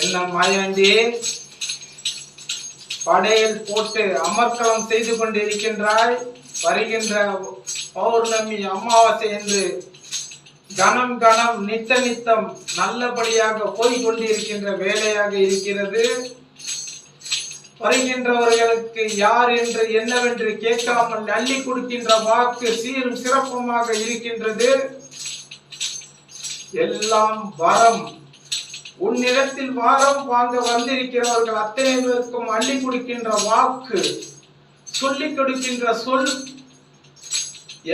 என்ன மாயாண்டி படையல் போட்டு அமர்க்களம் செய்து கொண்டிருக்கின்றாய் வருகின்ற பௌர்ணமி அமாவாசை என்று கணம் கணம் நித்த நித்தம் நல்லபடியாக போய்கொண்டிருக்கின்ற வேலையாக இருக்கிறது. வருகின்றவர்களுக்கு யார் என்று என்னவென்று கேட்காமல் அள்ளி கொடுக்கின்ற வாக்கு சீரும் சிறப்புமாக இருக்கின்றது. எல்லாம் வரம். உன்னிடத்தில் வாரம் வாங்க வந்திருக்கிறவர்கள் அத்தனை பேருக்கும் அள்ளி கொடுக்கின்ற வாக்கு சொல்லிக் கொடுக்கின்ற சொல்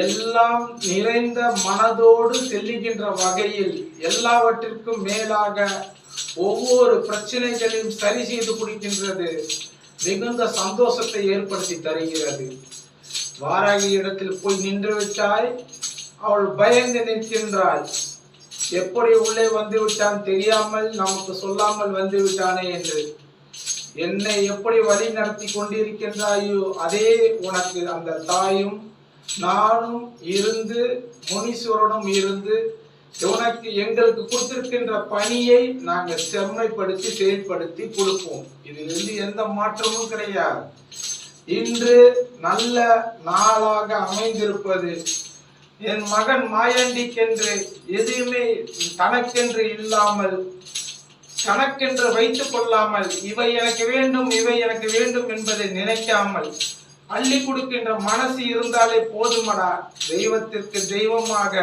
எல்லாம் நிறைந்த மனதோடு செல்லுகின்ற வகையில் எல்லாவற்றிற்கும் மேலாக ஒவ்வொரு பிரச்சனைகளையும் சரி செய்து கொடுக்கின்றது மிகுந்த சந்தோஷத்தை ஏற்படுத்தி தருகிறது. வாராகி இடத்தில் போய் நின்று விட்டாய் அவள் பயந்து நிற்கின்றாள். எப்படி உள்ளே வந்து விட்டான் தெரியாமல் நமக்கு சொல்லாமல் வந்து விட்டானே என்று. என்னை எப்படி வழி நடத்தி கொண்டிருக்கின்றாயோ அதே உனக்கு அந்த தாயும் நானும் இருந்து முனீஸ்வரனும் இருந்து உனக்கு எங்களுக்கு கொடுத்திருக்கின்ற பணியை நாங்கள் செம்மைப்படுத்தி செயல்படுத்தி கொடுப்போம். இதிலிருந்து எந்த மாற்றமும் கிடையாது. இன்று நல்ல நாளாக அமைந்திருப்பது என் மகன் மாயாண்டிக்கென்று எதுவுமே தனக்கென்று இல்லாமல் தனக்கென்று வைத்துக் கொள்ளாமல் இவை எனக்கு வேண்டும் இவை எனக்கு வேண்டும் என்பதை நினைக்காமல் அள்ளி கொடுக்கின்ற மனசு இருந்தாலே போதுமடா. தெய்வத்திற்கு தெய்வமாக